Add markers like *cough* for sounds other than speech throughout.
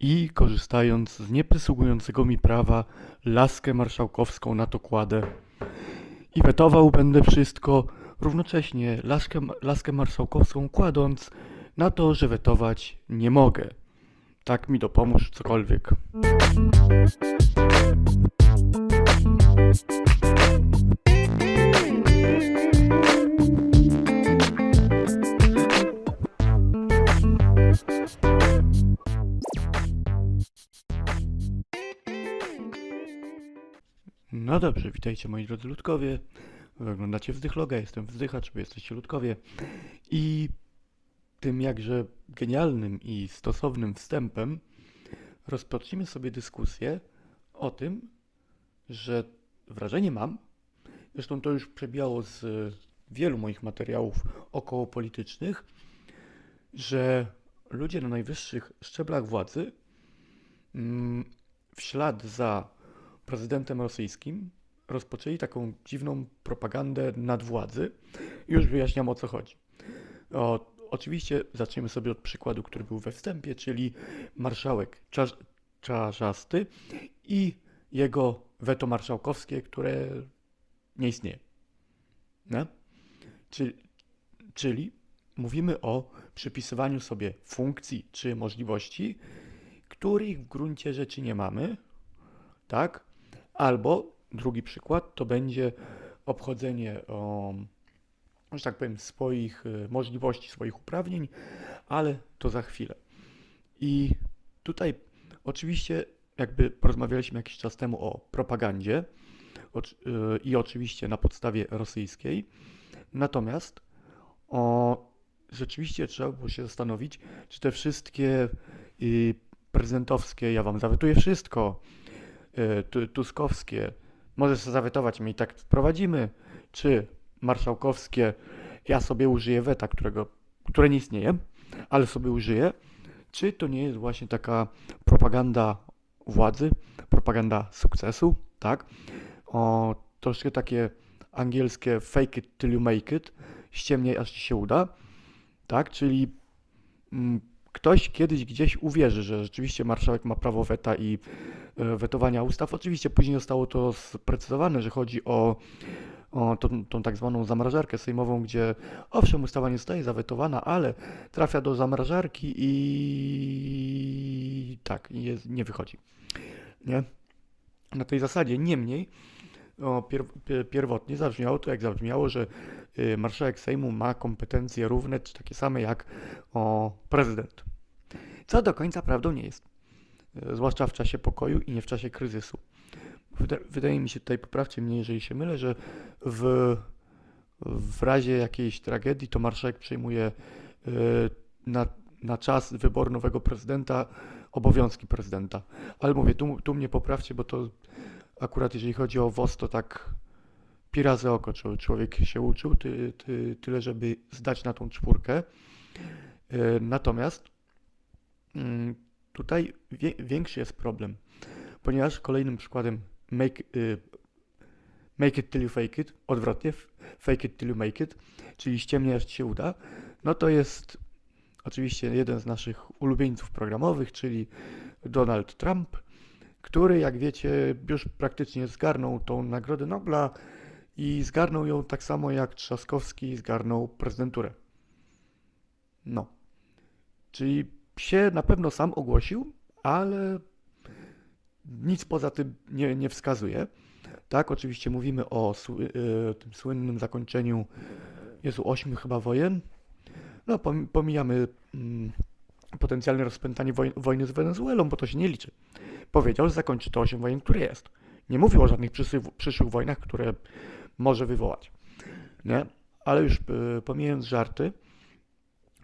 i korzystając z nieprzysługującego mi prawa, laskę marszałkowską na to kładę. I wetował będę wszystko, równocześnie laskę, laskę marszałkowską kładąc na to, że wetować nie mogę. Tak mi dopomóż cokolwiek. Dobrze, witajcie moi drodzy ludkowie. Wy Oglądacie Wzdychloga, jestem Wzdychacz, wy jesteście ludkowie. I tym jakże genialnym i stosownym wstępem rozpocznijmy sobie dyskusję o tym, że wrażenie mam, zresztą to już przebijało z wielu moich materiałów okołopolitycznych, że ludzie na najwyższych szczeblach władzy mm, w ślad za prezydentem rosyjskim rozpoczęli taką dziwną propagandę nadwładzy. Już wyjaśniam o co chodzi. O, oczywiście zaczniemy sobie od przykładu, który był we wstępie, czyli marszałek Czarz, Czarzasty i jego weto marszałkowskie, które nie istnieje. Nie? Czyli, czyli mówimy o przypisywaniu sobie funkcji czy możliwości, których w gruncie rzeczy nie mamy, tak? Albo drugi przykład to będzie obchodzenie, o, że tak powiem, swoich y, możliwości, swoich uprawnień, ale to za chwilę. I tutaj oczywiście, jakby porozmawialiśmy jakiś czas temu o propagandzie y, i oczywiście na podstawie rosyjskiej, natomiast o, rzeczywiście trzeba było się zastanowić, czy te wszystkie y, prezydentowskie, ja wam zawetuję wszystko, tuskowskie, możesz zawetować, my i tak wprowadzimy, czy marszałkowskie, ja sobie użyję weta, którego, które nie istnieje, ale sobie użyję, czy to nie jest właśnie taka propaganda władzy, propaganda sukcesu, tak? O, troszkę takie angielskie fake it till you make it, ściemniej aż ci się uda, tak? Czyli mm, ktoś kiedyś gdzieś uwierzy, że rzeczywiście marszałek ma prawo weta i e, wetowania ustaw. Oczywiście później zostało to sprecyzowane, że chodzi o, o tą, tą tak zwaną zamrażarkę sejmową, gdzie owszem, ustawa nie zostaje zawetowana, ale trafia do zamrażarki i tak, jest, nie wychodzi. Nie? Na tej zasadzie, niemniej, o, pier, pier, pierwotnie zabrzmiało to, jak zabrzmiało, że y, marszałek Sejmu ma kompetencje równe, czy takie same jak o, prezydent. Co do końca prawdą nie jest. Y, Zwłaszcza w czasie pokoju i nie w czasie kryzysu. Wyda, wydaje mi się, tutaj poprawcie mnie, jeżeli się mylę, że w, w razie jakiejś tragedii to marszałek przejmuje y, na, na czas wyboru nowego prezydenta obowiązki prezydenta. Ale mówię, tu, tu mnie poprawcie, bo to akurat jeżeli chodzi o WOS, to tak pi razy oko człowiek się uczył, ty, ty, tyle żeby zdać na tą czwórkę. E, Natomiast mm, tutaj większy jest problem, ponieważ kolejnym przykładem make, y, make it till you fake it, odwrotnie, fake it till you make it, czyli ściemnie aż ci się uda, no to jest oczywiście jeden z naszych ulubieńców programowych, czyli Donald Trump, który, jak wiecie, już praktycznie zgarnął tą Nagrodę Nobla i zgarnął ją tak samo jak Trzaskowski zgarnął prezydenturę. No. Czyli się na pewno sam ogłosił, ale nic poza tym nie, nie wskazuje. Tak, oczywiście mówimy o y, tym słynnym zakończeniu Jezu, ośmiu chyba wojen. No, pom- pomijamy mm, potencjalne rozpętanie woj- wojny z Wenezuelą, bo to się nie liczy. Powiedział, że zakończy to 8 wojen, które jest. Nie mówił o żadnych przyszłych, wojnach, które może wywołać. Nie? Ale już y, pomijając żarty,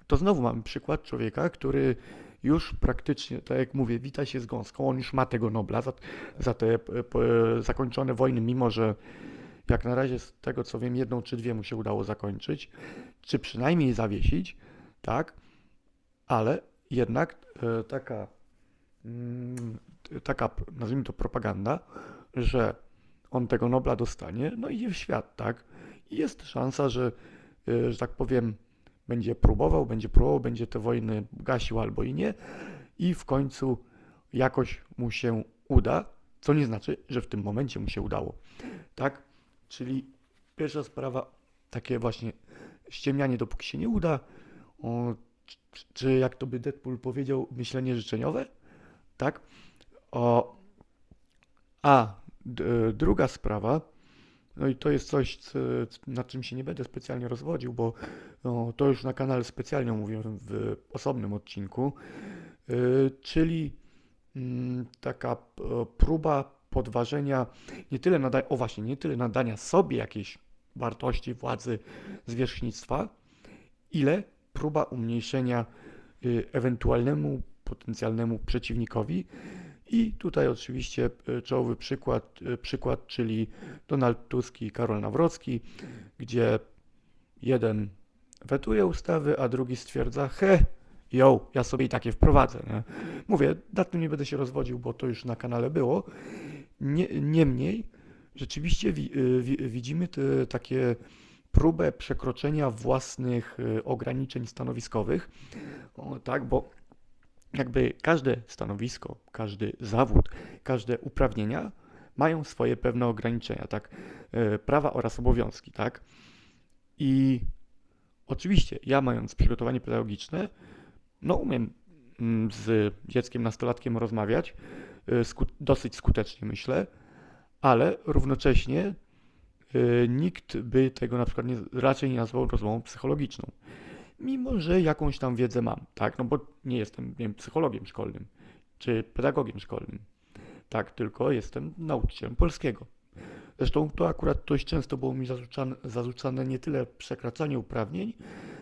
to znowu mamy przykład człowieka, który już praktycznie, tak jak mówię, wita się z gąską. On już ma tego Nobla za, za te po- e, zakończone wojny, mimo że jak na razie z tego co wiem, jedną czy dwie mu się udało zakończyć, czy przynajmniej zawiesić, tak? Ale jednak taka, taka, nazwijmy to propaganda, że on tego Nobla dostanie, no idzie w świat, tak? I jest szansa, że, e, że tak powiem, będzie próbował, będzie próbował, będzie te wojny gasił albo i nie, i w końcu jakoś mu się uda, co nie znaczy, że w tym momencie mu się udało. Tak? Czyli pierwsza sprawa, takie właśnie ściemnianie, dopóki się nie uda, o, czy, czy jak to by Deadpool powiedział, myślenie życzeniowe, tak? O, a druga sprawa, no i to jest coś, co, nad czym się nie będę specjalnie rozwodził, bo no, to już na kanale specjalnie mówiłem w osobnym odcinku, y, czyli mm, taka próba podważenia nie tyle nadania, o właśnie, nie tyle nadania sobie jakiejś wartości, władzy, zwierzchnictwa, ile próba umniejszenia y, ewentualnemu potencjalnemu przeciwnikowi. I tutaj oczywiście y, czołowy przykład, y, przykład, czyli Donald Tusk i Karol Nawrocki, gdzie jeden wetuje ustawy, a drugi stwierdza, he, yo, ja sobie i takie wprowadzę. Nie? Mówię, nad tym nie będę się rozwodził, bo to już na kanale było. Nie, niemniej, rzeczywiście wi, y, wi, widzimy te, takie próbę przekroczenia własnych ograniczeń stanowiskowych, o, tak, bo jakby każde stanowisko, każdy zawód, każde uprawnienia mają swoje pewne ograniczenia, tak, y, prawa oraz obowiązki, tak. I oczywiście ja mając przygotowanie pedagogiczne, no umiem mm, z dzieckiem, nastolatkiem rozmawiać, sku- dosyć skutecznie myślę, ale równocześnie y, nikt by tego na przykład nie, raczej nie nazwał rozmową psychologiczną. Mimo, że jakąś tam wiedzę mam, tak? No bo nie jestem, nie wiem, psychologiem szkolnym czy pedagogiem szkolnym. Tak, tylko jestem nauczycielem polskiego. Zresztą to akurat dość często było mi zarzucane, zarzucane nie tyle przekraczanie uprawnień,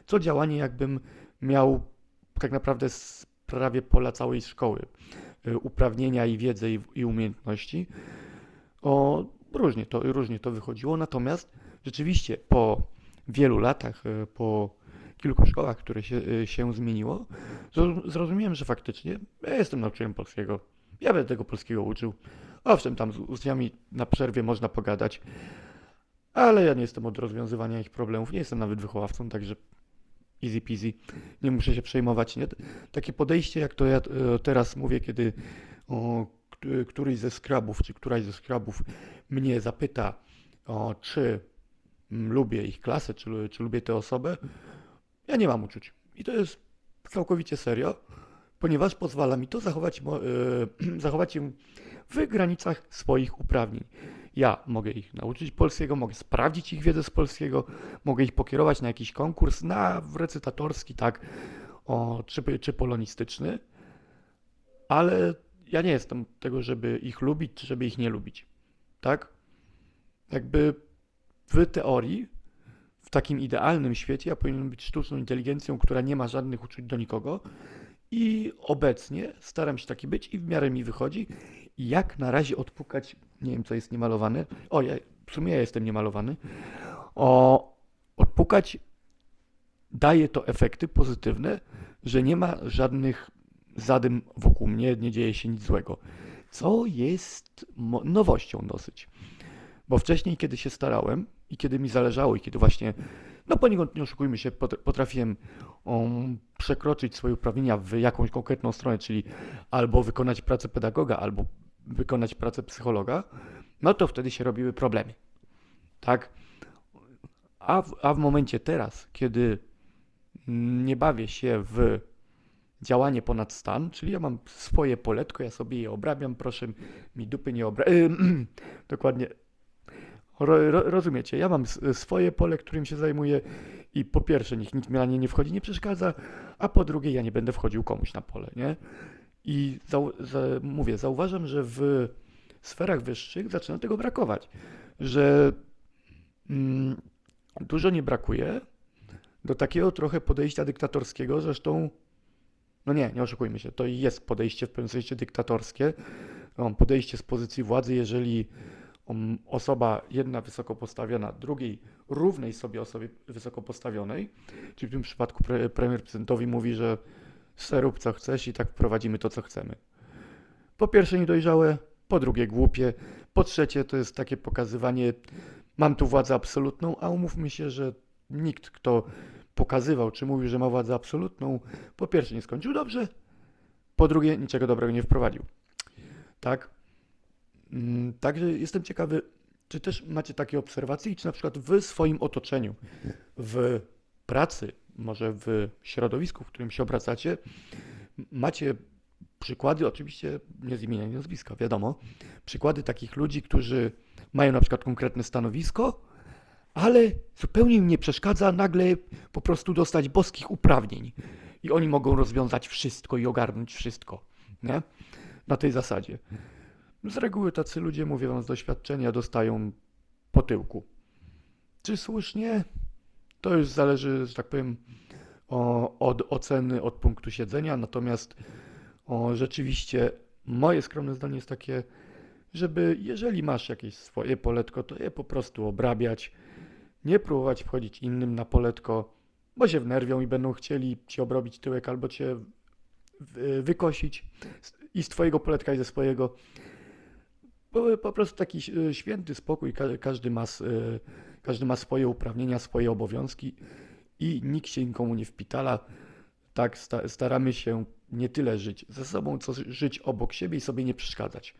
co działanie jakbym miał tak naprawdę prawie pola całej szkoły y, uprawnienia i wiedzę i, i umiejętności. O, różnie to, różnie to wychodziło, natomiast rzeczywiście po wielu latach, e, po kilku szkołach, które się, e, się zmieniło, zrozum- zrozumiałem, że faktycznie ja jestem nauczycielem polskiego. Ja będę tego polskiego uczył. Owszem, tam z uczniami na przerwie można pogadać, ale ja nie jestem od rozwiązywania ich problemów, nie jestem nawet wychowawcą, także easy peasy, nie muszę się przejmować. Nie? Takie podejście, jak to ja e, teraz mówię, kiedy o, któryś ze skrabów, czy któraś ze skrabów mnie zapyta, o, czy mm, lubię ich klasę, czy, czy lubię tę osobę, ja nie mam uczuć. I to jest całkowicie serio, ponieważ pozwala mi to zachować, e, *clears throat* zachować ją w granicach swoich uprawnień. Ja mogę ich nauczyć polskiego, mogę sprawdzić ich wiedzę z polskiego, mogę ich pokierować na jakiś konkurs, na recytatorski, tak, o, czy, czy polonistyczny, ale ja nie jestem tego, żeby ich lubić, czy żeby ich nie lubić. Tak? Jakby w teorii, w takim idealnym świecie, ja powinienem być sztuczną inteligencją, która nie ma żadnych uczuć do nikogo. I obecnie staram się taki być i w miarę mi wychodzi. Jak na razie odpukać, nie wiem co jest niemalowane. O, ja, w sumie ja jestem niemalowany. O, odpukać daje to efekty pozytywne, że nie ma żadnych zadym wokół mnie, nie dzieje się nic złego. Co jest nowością dosyć. Bo wcześniej, kiedy się starałem i kiedy mi zależało, i kiedy właśnie, no poniekąd nie oszukujmy się, pot- potrafiłem um, przekroczyć swoje uprawnienia w jakąś konkretną stronę, czyli albo wykonać pracę pedagoga, albo wykonać pracę psychologa, no to wtedy się robiły problemy. Tak? A w, a w momencie teraz, kiedy nie bawię się w działanie ponad stan, czyli ja mam swoje poletko, ja sobie je obrabiam, proszę mi dupy nie obrabiać. *clears throat* Dokładnie. Ro, ro, rozumiecie, ja mam swoje pole, którym się zajmuję i po pierwsze nikt, nikt mi na nie nie wchodzi, nie przeszkadza, a po drugie ja nie będę wchodził komuś na pole, nie? I zau, za, mówię, zauważam, że w sferach wyższych zaczyna tego brakować, że mm, dużo nie brakuje do takiego trochę podejścia dyktatorskiego, zresztą no nie, nie oszukujmy się, to jest podejście w pewnym sensie dyktatorskie, podejście z pozycji władzy, jeżeli osoba jedna wysoko postawiona, drugiej równej sobie osobie wysoko postawionej, czyli w tym przypadku pre, premier prezydentowi mówi, że se rób co chcesz i tak wprowadzimy to, co chcemy. Po pierwsze niedojrzałe, po drugie głupie, po trzecie to jest takie pokazywanie, mam tu władzę absolutną, a umówmy się, że nikt, kto pokazywał czy mówił, że ma władzę absolutną, po pierwsze nie skończył dobrze, Po drugie, niczego dobrego nie wprowadził. Tak? Mm, Także jestem ciekawy, czy też macie takie obserwacje i czy na przykład w swoim otoczeniu, w pracy, może w środowisku, w którym się obracacie, macie przykłady, oczywiście nie z imienia, nie nazwiska, wiadomo, przykłady takich ludzi, którzy mają na przykład konkretne stanowisko, ale zupełnie im nie przeszkadza nagle po prostu dostać boskich uprawnień i oni mogą rozwiązać wszystko i ogarnąć wszystko, nie? Na tej zasadzie. Z reguły tacy ludzie, mówię wam z doświadczenia, dostają po tyłku. Czy słusznie? To już zależy, że tak powiem, o, od oceny, od punktu siedzenia. Natomiast o, rzeczywiście moje skromne zdanie jest takie, żeby jeżeli masz jakieś swoje poletko, to je po prostu obrabiać. Nie próbować wchodzić innym na poletko, bo się wnerwią i będą chcieli ci obrobić tyłek albo cię wy- wykosić i z twojego poletka i ze swojego. Po, prostu taki e, święty spokój, ka- każdy ma, e, każdy ma swoje uprawnienia, swoje obowiązki i nikt się nikomu nie wpitala. Tak, sta- staramy się nie tyle żyć ze sobą, co żyć obok siebie i sobie nie przeszkadzać.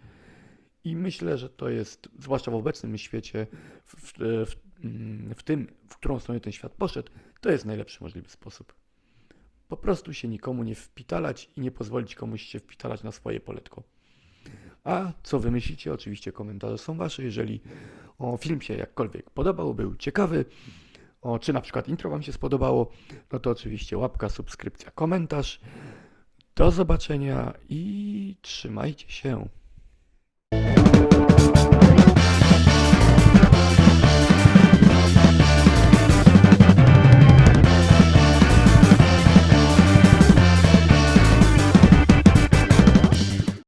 I myślę, że to jest, zwłaszcza w obecnym świecie, w, w, w, mm, w tym, w którą stronę ten świat poszedł, to jest najlepszy możliwy sposób. Po prostu się nikomu nie wpitalać i nie pozwolić komuś się wpitalać na swoje poletko. A co wy myślicie? Oczywiście komentarze są wasze. Jeżeli o, film się jakkolwiek podobał, był ciekawy, o, czy na przykład intro wam się spodobało, no to oczywiście łapka, subskrypcja, komentarz. Do zobaczenia i trzymajcie się.